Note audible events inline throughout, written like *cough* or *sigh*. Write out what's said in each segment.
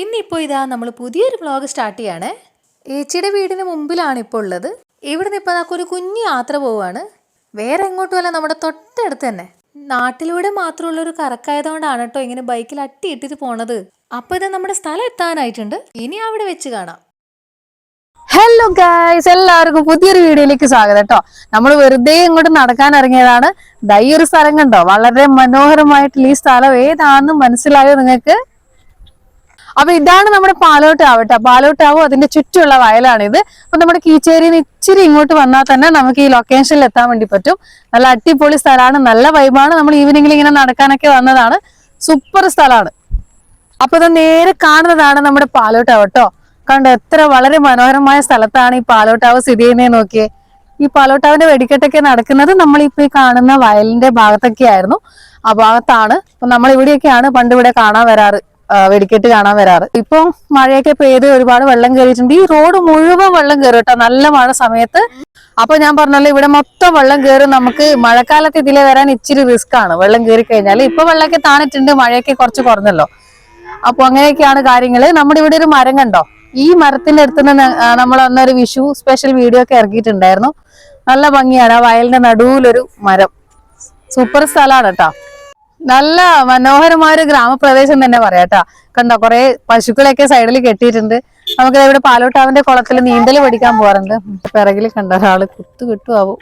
ഇന്നിപ്പോൾ ഇതാ നമ്മൾ പുതിയൊരു വ്ളോഗ് സ്റ്റാർട്ട് ചെയ്യാണ്. ഏച്ചിയുടെ വീടിന് മുമ്പിലാണ് ഇപ്പോൾ ഉള്ളത്. ഇവിടുന്ന് ഇപ്പോൾ നമുക്ക് ഒരു കുഞ്ഞു യാത്ര പോവാണ്. വേറെ എങ്ങോട്ടുമല്ല നമ്മുടെ തൊട്ടടുത്ത് തന്നെ. നാട്ടിലൂടെ മാത്രമുള്ള ഒരു കറക്കായതുകൊണ്ടാണ് കേട്ടോ ഇങ്ങനെ ബൈക്കിൽ അട്ടിയിട്ടിട്ട് പോണത്. അപ്പൊ ഇത് നമ്മുടെ സ്ഥലം എത്താനായിട്ടുണ്ട്. ഇനി അവിടെ വെച്ച് കാണാം. ഹലോ ഗായ്സ് എല്ലാവർക്കും പുതിയൊരു വീഡിയോയിലേക്ക് സ്വാഗതം കേട്ടോ. നമ്മൾ വെറുതെ ഇങ്ങോട്ട് നടക്കാൻ ഇറങ്ങിയതാണ്. ദൈ ഒരു സ്ഥലം കണ്ടോ? വളരെ മനോഹരമായിട്ടുള്ള ഈ സ്ഥലം ഏതാണെന്ന് മനസ്സിലായോ നിങ്ങൾക്ക്? അപ്പൊ ഇതാണ് നമ്മുടെ പാലോട്ടാവ് കേട്ടോ പാലോട്ടാവും അതിന്റെ ചുറ്റുമുള്ള വയലാണിത്. അപ്പൊ നമ്മുടെ കീച്ചേരിന്ന് ഇച്ചിരി ഇങ്ങോട്ട് വന്നാൽ തന്നെ നമുക്ക് ഈ ലൊക്കേഷനിൽ എത്താൻ വേണ്ടി പറ്റും. നല്ല അടിപൊളി സ്ഥലമാണ്. നല്ല വൈബാണ് നമ്മൾ ഈവനിങ്ങിൽ ഇങ്ങനെ നടക്കാനൊക്കെ വന്നതാണ്. സൂപ്പർ സ്ഥലമാണ്. അപ്പൊ ഇത് നേരെ കാണുന്നതാണ് നമ്മുടെ പാലോട്ടാവ് കേട്ടോ കണ്ടോ എത്ര വളരെ മനോഹരമായ സ്ഥലത്താണ് ഈ പാലോട്ടാവ് സ്ഥിതി ചെയ്യുന്നത് നോക്കിയേ. ഈ പാലോട്ടാവിന്റെ വെടിക്കെട്ടൊക്കെ നടക്കുന്നത് നമ്മൾ ഇപ്പൊ ഈ കാണുന്ന വയലിന്റെ ഭാഗത്തൊക്കെ ആയിരുന്നു ആ ഭാഗത്താണ്. അപ്പൊ നമ്മൾ ഇവിടെയൊക്കെയാണ് പണ്ട് ഇവിടെ കാണാൻ വരാറ്. വെടിക്കെട്ട് കാണാൻ വരാറ്. ഇപ്പൊ മഴയൊക്കെ പെയ്ത് ഒരുപാട് വെള്ളം കയറിയിട്ടുണ്ട് ഈ റോഡ് മുഴുവൻ വെള്ളം കയറും കേട്ടോ. നല്ല മഴ സമയത്ത്. അപ്പൊ ഞാൻ പറഞ്ഞല്ലോ ഇവിടെ മൊത്തം വെള്ളം കയറും നമുക്ക് മഴക്കാലത്ത് ഇതിലെ വരാൻ ഇച്ചിരി റിസ്ക് ആണ്. വെള്ളം കയറി കഴിഞ്ഞാൽ. ഇപ്പൊ വെള്ളമൊക്കെ താണിട്ടുണ്ട്. മഴയൊക്കെ കുറച്ച് കുറഞ്ഞല്ലോ. അപ്പൊ അങ്ങനെയൊക്കെയാണ് കാര്യങ്ങൾ. നമ്മുടെ ഇവിടെ ഒരു മരം കണ്ടോ? ഈ മരത്തിന്റെ അടുത്ത് നിന്ന് നമ്മൾ അന്നൊരു വിഷു സ്പെഷ്യൽ വീഡിയോ ഒക്കെ ഇറക്കിയിട്ടുണ്ടായിരുന്നു. നല്ല ഭംഗിയാണ്. ആ വയലിന്റെ നടുവിലൊരു മരം. സൂപ്പർ സ്ഥലമാണ് കേട്ടോ. നല്ല മനോഹരമായ ഒരു ഗ്രാമപ്രദേശം തന്നെ പറയാട്ടാ കണ്ടോ കുറെ പശുക്കളെയൊക്കെ സൈഡിൽ കെട്ടിയിട്ടുണ്ട്. നമുക്ക് ഇവിടെ പാലോട്ടാവിന്റെ കുളത്തിൽ നീന്തൽ പഠിക്കാൻ പോകാറുണ്ട് പിറകിൽ കണ്ട ഒരാൾ കുത്തു കിട്ടുമാവും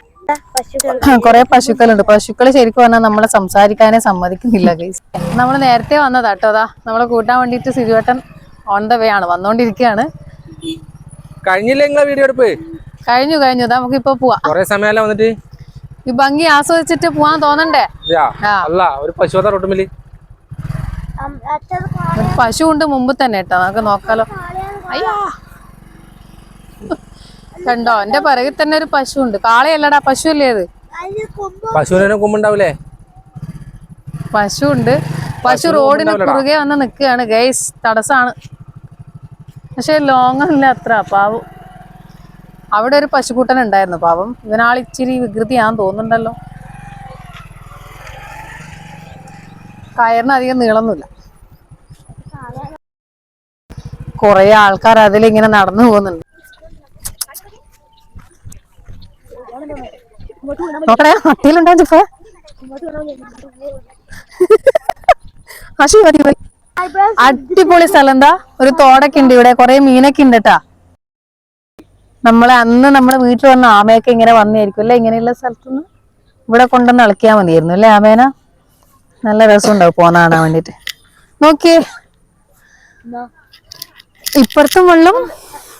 കുറെ പശുക്കളുണ്ട്. പശുക്കൾ ശരിക്കും പറഞ്ഞാൽ നമ്മളെ സംസാരിക്കാനേ സമ്മതിക്കുന്നില്ല ഗൈസ് നമ്മൾ നേരത്തെ വന്നതാട്ടോ അതാ നമ്മളെ കൂട്ടാൻ വേണ്ടിട്ട് സിരിവട്ടൻ ഓൺ ദ വേ ആണ്. വന്നോണ്ടിരിക്കുകയാണ് കഴിഞ്ഞില്ല വീഡിയോ എടുപ്പ്? കഴിഞ്ഞു കഴിഞ്ഞു. നമുക്ക് നമുക്കിപ്പോ പോവാ. കൊറേ സമയമല്ല വന്നിട്ട്? ഈ ഭംഗി ആസ്വദിച്ചിട്ട് പോവാൻ തോന്നണ്ടേ. അല്ല ഒരു പശു റോട്ടുമില്ല പശു ഉണ്ട് മുമ്പ് തന്നെ കേട്ടോ നമുക്ക് നോക്കാലോ. അയ്യാ. *laughs* കണ്ടോ എന്റെ പിറകിൽ തന്നെ ഒരു പശു ഉണ്ട്. കാളയല്ലടാ പശു അല്ലേ അത് പശുവിനും കൊമ്പുണ്ടാവൂലേ? പശു ഉണ്ട്. പശു റോഡിന് കുറുകെ വന്ന് നിക്കുകയാണ് ഗൈസ് തടസ്സാണ്. പക്ഷെ ലോങ് അല്ല അത്ര പാവം. അവിടെ ഒരു പശുക്കൂട്ടൻ ഉണ്ടായിരുന്നു. പാവം. ഇവനാൾ ഇച്ചിരി വികൃതിയാന്ന് തോന്നുന്നുണ്ടല്ലോ. കയറിന് അധികം നീളമൊന്നുമില്ല. കൊറേ ആൾക്കാർ അതിലിങ്ങനെ നടന്നു പോകുന്നുണ്ട്. നോക്കണേ അട്ടിയിലുണ്ടോ ചിപ്പ. അടിപൊളി സ്ഥലം എന്താ? ഒരു തോടൊക്കെ ഉണ്ട് ഇവിടെ. കൊറേ മീനൊക്കെ ഉണ്ട് കേട്ടാ. നമ്മളെ അന്ന് നമ്മളെ വീട്ടിൽ വന്ന ആമയൊക്കെ ഇങ്ങനെ വന്നായിരിക്കും അല്ലെ? ഇങ്ങനെയുള്ള സ്ഥലത്തുനിന്ന് ഇവിടെ കൊണ്ടുവന്ന് ഇളക്കിയാൽ മതിയായിരുന്നു അല്ലേ ആമേന? നല്ല രസം ഉണ്ടാവും പോന്ന കാണാൻ വേണ്ടിട്ട് നോക്കിയേ. ഇപ്പുറത്തും വെള്ളം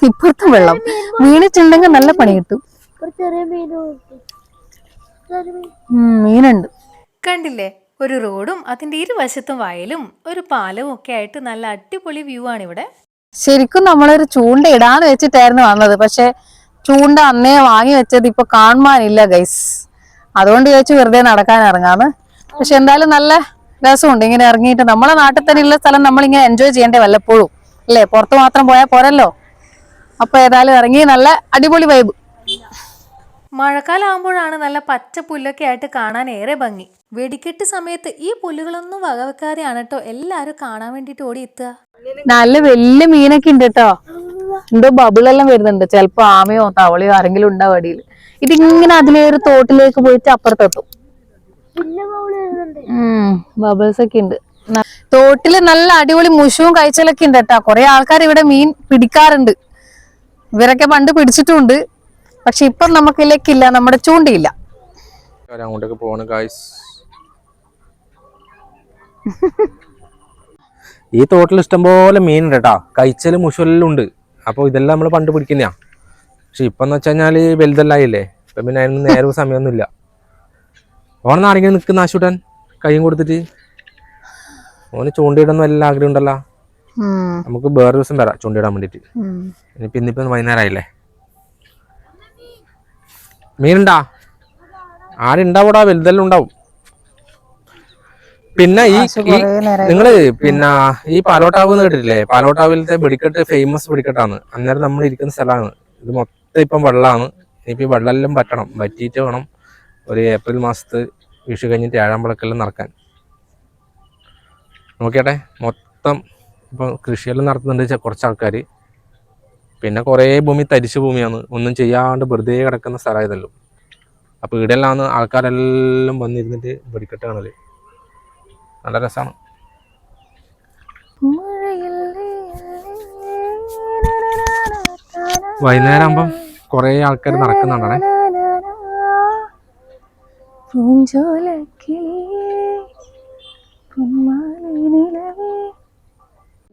ഇപ്പുറത്തും വെള്ളം. വീണിട്ടുണ്ടെങ്കിൽ നല്ല പണി കിട്ടും. മീനുണ്ട്. കണ്ടില്ലേ? ഒരു റോഡും അതിന്റെ ഇരുവശത്തും വയലും ഒരു പാലവും ഒക്കെ ആയിട്ട് നല്ല അടിപൊളി വ്യൂ ആണ് ഇവിടെ ശരിക്കും നമ്മളൊരു ചൂണ്ട ഇടാന്ന് വെച്ചിട്ടായിരുന്നു വന്നത്. പക്ഷെ ചൂണ്ട അന്നേ വാങ്ങി വെച്ചത് ഇപ്പൊ കാണുവാനില്ല ഗൈസ് അതുകൊണ്ട് ചോദിച്ചു വെറുതെ നടക്കാൻ ഇറങ്ങാന്ന്. പക്ഷെ എന്തായാലും നല്ല രസമുണ്ട്. ഇങ്ങനെ ഇറങ്ങിയിട്ട് നമ്മളെ നാട്ടിൽ തന്നെ ഉള്ള സ്ഥലം നമ്മളിങ്ങനെ എൻജോയ് ചെയ്യണ്ടേ വല്ലപ്പോഴും. അല്ലേ? പുറത്ത് മാത്രം പോയാൽ പോരല്ലോ. അപ്പൊ ഏതായാലും ഇറങ്ങി നല്ല അടിപൊളി വൈബ് മഴക്കാലാകുമ്പോഴാണ് നല്ല പച്ച പുല്ലൊക്കെ ആയിട്ട് കാണാൻ ഏറെ ഭംഗി. വെടിക്കെട്ട് സമയത്ത് ഈ പുല്ലുകളൊന്നും വകവെക്കാതെയാണ് കേട്ടോ എല്ലാവരും കാണാൻ വേണ്ടിയിട്ട് ഓടി എത്തുക നല്ല വലിയ മീനൊക്കെ ഉണ്ട് കേട്ടോ എന്തോ ബബിളെല്ലാം വരുന്നുണ്ട്. ചിലപ്പോ ആമയോ തവളയോ ആരെങ്കിലും ഉണ്ടാവും അടിയിൽ? ഇതിങ്ങനെ അതിലെ ഒരു തോട്ടിലേക്ക് പോയിട്ട് അപ്പുറത്തെത്തും ബബിൾസ് ഒക്കെ ഉണ്ട്. തോട്ടിൽ നല്ല അടിപൊളി മുഷുവും കഴിച്ചലൊക്കെ ഉണ്ട് കേട്ടോ കുറെ ആൾക്കാർ ഇവിടെ മീൻ പിടിക്കാറുണ്ട്. ഇവരൊക്കെ പണ്ട് പിടിച്ചിട്ടുണ്ട്. പക്ഷെ ഇപ്പം നമുക്കിലേക്കില്ല നമ്മുടെ ചൂണ്ടിയില്ല. അങ്ങോട്ടൊക്കെ പോവാണ് ഗായ്സ് *laughs* ഈ തോട്ടിൽ ഇഷ്ടംപോലെ മീനുണ്ട് കേട്ടോ. കഴിച്ചൽ മുഷലെല്ലാം ഉണ്ട്. അപ്പോൾ ഇതെല്ലാം നമ്മൾ പണ്ട് പിടിക്കുന്ന പക്ഷെ ഇപ്പം എന്ന് വെച്ച് കഴിഞ്ഞാൽ വലുതെല്ലായില്ലേ? ഇപ്പം പിന്നെ അതിന് നേരവും സമയമൊന്നുമില്ല. ഓണം ആരെങ്കിലും നിൽക്കുന്ന ആശുട്ടൻ കൈയും കൊടുത്തിട്ട്. ഓന് ചൂണ്ടിയിടുന്ന വല്ല ആഗ്രഹം ഉണ്ടല്ലോ. നമുക്ക് വേറെ ദിവസം വരാം ചൂണ്ടിയിടാൻ വേണ്ടിയിട്ട്. ഇനിയിപ്പോൾ ഇന്നിപ്പം വൈകുന്നേരമായില്ലേ? മീനുണ്ടാ? ആരുണ്ടാവൂടാ? വലുതെല്ലാം ഉണ്ടാവും. പിന്നെ ഈ നിങ്ങൾ പിന്നെ ഈ പാലോട്ടാവ് എന്ന് കേട്ടിട്ടില്ലേ? പാലോട്ടാവിലത്തെ വെടിക്കെട്ട് ഫേമസ് വെടിക്കെട്ടാണ്. അന്നേരം നമ്മൾ ഇരിക്കുന്ന സ്ഥലമാണ്. ഇത് മൊത്തം ഇപ്പം വെള്ളമാണ് ഇനിയിപ്പോൾ ഈ വെള്ളമെല്ലാം പറ്റണം. പറ്റിയിട്ട് വേണം ഒരു ഏപ്രിൽ മാസത്ത് വിഷു കഴിഞ്ഞിട്ട് ഏഴാം വിളക്കെല്ലാം നടക്കാൻ. നോക്കിയാട്ടെ? മൊത്തം ഇപ്പോൾ കൃഷിയെല്ലാം നടത്തുന്നുണ്ട് കുറച്ച് ആൾക്കാർ പിന്നെ കുറേ ഭൂമി തരിശു ഭൂമിയാണ്. ഒന്നും ചെയ്യാണ്ട് വെറുതെ കിടക്കുന്ന സ്ഥലമായതല്ലോ. അപ്പോൾ ഇവിടെയെല്ലാം ആൾക്കാരെല്ലാം വന്നിരുന്നിട്ട് വെടിക്കെട്ട് കാണൽ നല്ല രസമാണ് വൈകുന്നേരം ആകുമ്പം കുറേ ആൾക്കാർ നടക്കുന്നുണ്ടാണേ?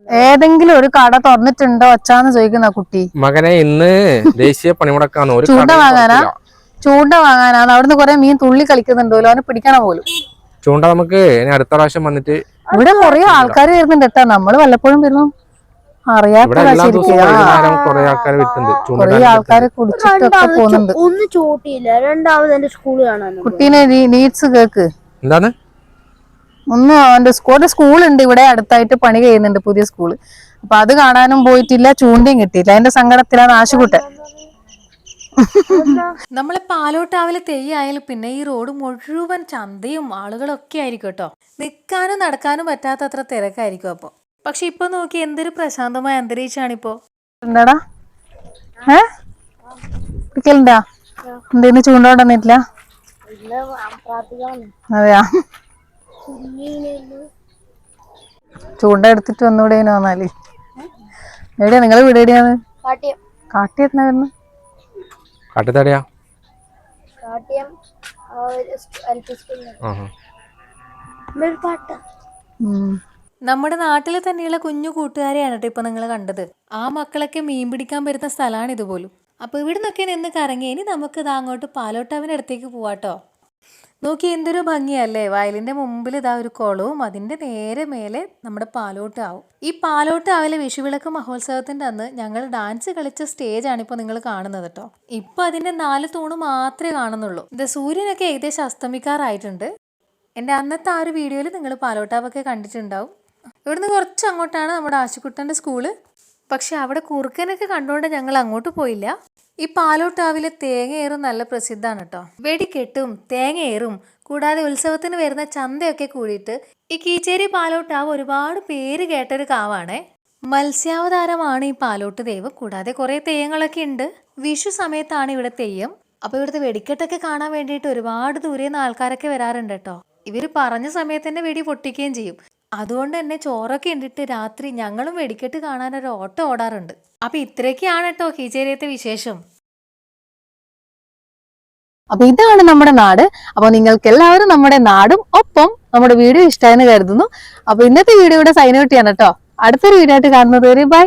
ഏതെങ്കിലും ഒരു കട തുറന്നിട്ടുണ്ടോ അച്ഛാന്ന് ചോദിക്കുന്ന കുട്ടി. മകനെ ഇന്ന് ദേശീയ പണിമുടക്കാന്ന് ഒരു ചൂണ്ട വാങ്ങാനാ? ചൂണ്ട വാങ്ങാനാണ് അവിടുന്ന് കൊറേ മീൻ തുള്ളി കളിക്കുന്നുണ്ടല്ലോ. അവനെ പിടിക്കണ പോലും. ചൂണ്ട നമുക്ക് ഇനി അടുത്ത പ്രാവശ്യം വന്നിട്ട് ഇവിടെ കുറെ ആൾക്കാർ വരുന്നുണ്ട് കേട്ടാ. നമ്മൾ വല്ലപ്പോഴും വരുന്നു അറിയാത്ത കുറെ ആൾക്കാർ കുടിച്ചിട്ടൊക്കെ പോകുന്നുണ്ട്. ഒന്ന് ചോട്ടിയില്ല. രണ്ടാമത് എന്റെ സ്കൂൾ കാണാൻ കുട്ടീനെ നീഡ്സ് കേക്ക്. എന്താണ്? ഒന്ന് അവന്റെ സ്കൂളിന്റെ സ്കൂളുണ്ട് ഇവിടെ അടുത്തായിട്ട് പണി ചെയ്യുന്നുണ്ട് പുതിയ സ്കൂൾ അപ്പൊ അത് കാണാനും പോയിട്ടില്ല. ചൂണ്ടയും കിട്ടിയില്ല. അതിന്റെ സങ്കടത്തിലാണ് ആശുകുട്ടൻ നമ്മളെ പാലോട്ടാവിലെ തെയ്യായാലും പിന്നെ ഈ റോഡ് മുഴുവൻ ചന്തയും ആളുകളൊക്കെ ആയിരിക്കും കേട്ടോ. നിൽക്കാനും നടക്കാനും പറ്റാത്ത അത്ര തിരക്കായിരിക്കും അപ്പോൾ പക്ഷെ ഇപ്പൊ നോക്കി എന്തൊരു പ്രശാന്തമായ അന്തരീക്ഷാണിപ്പോ. എന്താടാ? ഏ? പിടിക്കലുണ്ടാ എന്തേലും ചൂണ്ട കൊണ്ടുവന്നിട്ടില്ല അതെയാ? ചൂണ്ട എടുത്തിട്ട് വന്നൂടെ ഇങ്ങനെ വന്നാൽ എവിടെയാ നിങ്ങൾ വീട് എവിടെയാണ്? കാട്ടിയെത്തുന്ന കാട്ടി പാട്ട നമ്മുടെ നാട്ടിൽ തന്നെയുള്ള കുഞ്ഞു കൂട്ടുകാരെയാണ് കേട്ടോ ഇപ്പൊ നിങ്ങൾ കണ്ടത്. ആ മക്കളൊക്കെ മീൻ പിടിക്കാൻ വരുന്ന സ്ഥലമാണ് ഇതുപോലും അപ്പൊ ഇവിടെ നിന്നൊക്കെ നിന്ന് കറങ്ങി ഇനി നമുക്ക് ഇതാ അങ്ങോട്ട് പാലോട്ടാവിന്റെ അടുത്തേക്ക് പോവാട്ടോ. നോക്കി എന്തൊരു ഭംഗിയല്ലേ? വയലിന്റെ മുമ്പിൽ ഇതാ ഒരു കുളവും അതിന്റെ നേരെ മേലെ നമ്മുടെ പാലോട്ട് ആവും ഈ പാലോട്ട് ആവിലെ വിഷുവിളക്ക് മഹോത്സവത്തിന്റെ അന്ന് ഞങ്ങൾ ഡാൻസ് കളിച്ച സ്റ്റേജാണ് ഇപ്പോൾ നിങ്ങൾ കാണുന്നത് കേട്ടോ ഇപ്പൊ അതിന്റെ നാല് തൂണ് മാത്രമേ കാണുന്നുള്ളൂ. ഇത് സൂര്യനൊക്കെ ഏകദേശം അസ്തമിക്കാറായിട്ടുണ്ട്. എന്റെ അന്നത്തെ ആ ഒരു വീഡിയോയിൽ നിങ്ങൾ പാലോട്ടാവൊക്കെ കണ്ടിട്ടുണ്ടാവും. ഇവിടുന്ന് കുറച്ച് അങ്ങോട്ടാണ് നമ്മുടെ ആശുക്കുട്ടന്റെ സ്കൂൾ പക്ഷെ അവിടെ കുറുക്കനൊക്കെ കണ്ടുകൊണ്ട് ഞങ്ങൾ അങ്ങോട്ട് പോയില്ല. ഈ പാലോട്ടാവിലെ തേങ്ങയേറും നല്ല പ്രസിദ്ധമാണ് കേട്ടോ. വെടിക്കെട്ടും തേങ്ങയേറും കൂടാതെ ഉത്സവത്തിന് വരുന്ന ചന്തയൊക്കെ കൂടിയിട്ട് ഈ കീച്ചേരി പാലോട്ടാവ് ഒരുപാട് പേര് കേട്ടൊരു കാവാണേ. മത്സ്യാവതാരമാണ് ഈ പാലോട്ട് ദൈവം. കൂടാതെ കുറേ തെയ്യങ്ങളൊക്കെ ഉണ്ട്. വിഷു സമയത്താണ് ഇവിടെ തെയ്യം. അപ്പൊ ഇവിടുത്തെ വെടിക്കെട്ടൊക്കെ കാണാൻ വേണ്ടിയിട്ട് ഒരുപാട് ദൂരെ നിന്ന് ആൾക്കാരൊക്കെ വരാറുണ്ട് കേട്ടോ. ഇവർ പറഞ്ഞ സമയത്ത് തന്നെ വെടി പൊട്ടിക്കുകയും ചെയ്യും. അതുകൊണ്ട് തന്നെ ചോറൊക്കെ ഉണ്ടിട്ട് രാത്രി ഞങ്ങളും വെടിക്കെട്ട് കാണാൻ ഒരു ഓട്ടം ഓടാറുണ്ട്. അപ്പൊ ഇത്രയൊക്കെയാണ് കേട്ടോ ഹിജേരിയത്തെ വിശേഷം. അപ്പൊ ഇതാണ് നമ്മുടെ നാട്. അപ്പൊ നിങ്ങൾക്ക് എല്ലാവരും നമ്മുടെ നാടും ഒപ്പം നമ്മുടെ വീഡിയോ ഇഷ്ടമായെന്ന് കരുതുന്നു. അപ്പൊ ഇന്നത്തെ വീഡിയോ ഇവിടെ സൈൻ ഔട്ട് ചെയ്യണം കേട്ടോ അടുത്തൊരു വീഡിയോ ആയിട്ട് കാണുന്നത് വരെ ബൈ.